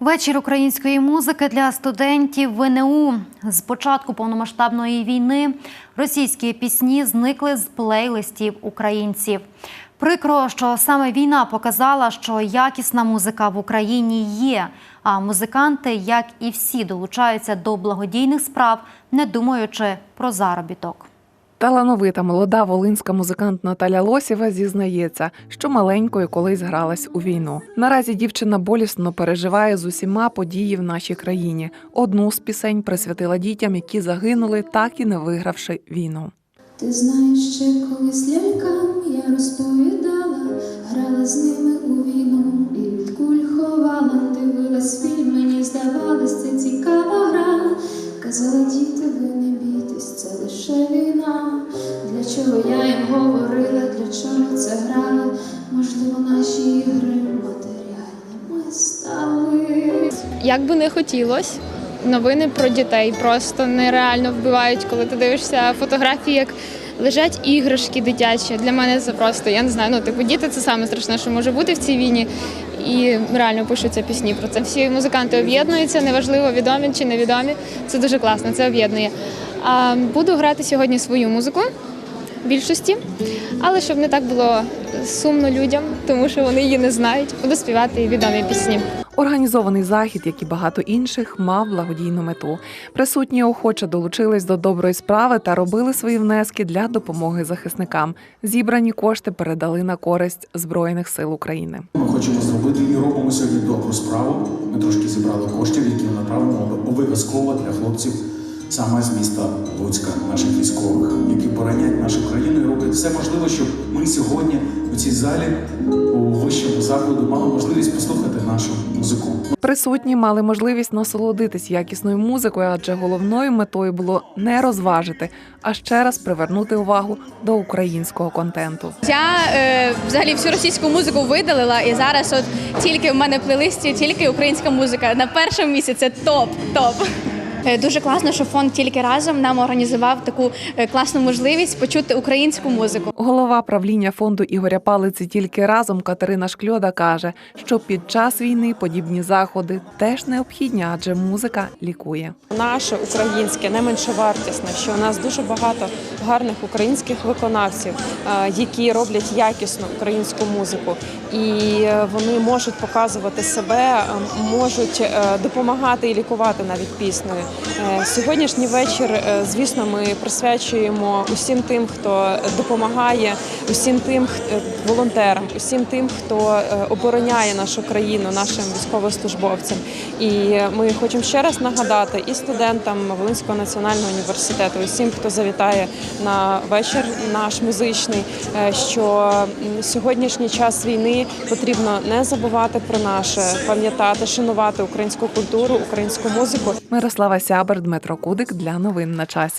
Вечір української музики для студентів ВНУ. З початку повномасштабної війни російські пісні зникли з плейлистів українців. Прикро, що саме війна показала, що якісна музика в Україні є. А музиканти, як і всі, долучаються до благодійних справ, не думаючи про заробіток. Талановита молода волинська музикант Наталя Лосєва зізнається, що маленькою колись гралась у війну. Наразі дівчина болісно переживає з усіма події в нашій країні. Одну з пісень присвятила дітям, які загинули, так і не вигравши війну. Ти знаєш, ще колись лялькам я розповідала, грала з ними у війну і від куль ховала, дивилась фільм, мені здавалось, це цікава гра. Казала, діти, ви чого це грали? Можливо, наші ігри матеріальними стали. Як би не хотілося, новини про дітей просто нереально вбивають, коли ти дивишся фотографії, як лежать іграшки дитячі. Для мене це просто, я не знаю, ну типу діти це саме страшне, що може бути в цій війні. І реально пишуться пісні про це. Всі музиканти об'єднуються, неважливо, відомі чи невідомі. Це дуже класно, це об'єднує. Буду грати сьогодні свою музику більшості, але щоб не так було сумно людям, тому що вони її не знають. Буду співати відомі пісні. Організований захід, як і багато інших, мав благодійну мету. Присутні охоче долучились до доброї справи та робили свої внески для допомоги захисникам. Зібрані кошти передали на користь Збройних сил України. Ми хочемо зробити і робимо сьогодні добру справу. Ми трошки зібрали коштів, які направимо обов'язково для хлопців саме з міста Луцька, наших військових, які боронять нашу країну і роблять все можливе, щоб ми сьогодні у цій залі у вищому закладу мали можливість послухати нашу музику. Присутні мали можливість насолодитись якісною музикою, адже головною метою було не розважити, а ще раз привернути увагу до українського контенту. Я е, взагалі всю російську музику видалила, і зараз от тільки в мене в плейлисті тільки українська музика. На першому місці це топ, топ. Е, Дуже класно, що фонд тільки разом нам організував таку е, класну можливість почути українську музику. Голова правління фонду Ігоря Палиці тільки разом Катерина Шкльода каже, що під час війни подібні заходи теж необхідні, адже музика лікує. наше українське не менше вартісне, що у нас дуже багато гарних українських виконавців, е, які роблять якісну українську музику, і вони можуть показувати себе, можуть допомагати і лікувати навіть піснею. Е, Сьогоднішній вечір, е, звісно, ми присвячуємо усім тим, хто допомагає, усім тим е, волонтерам, усім тим, хто обороняє нашу країну, нашим військовослужбовцям. І ми хочемо ще раз нагадати і студентам Волинського національного університету, і всім, хто завітає на вечір наш музичний, що сьогоднішній час війни потрібно не забувати про наше, пам'ятати, шанувати українську культуру, українську музику. Мирослава Сябер, Дмитро Кудик для новин на часі.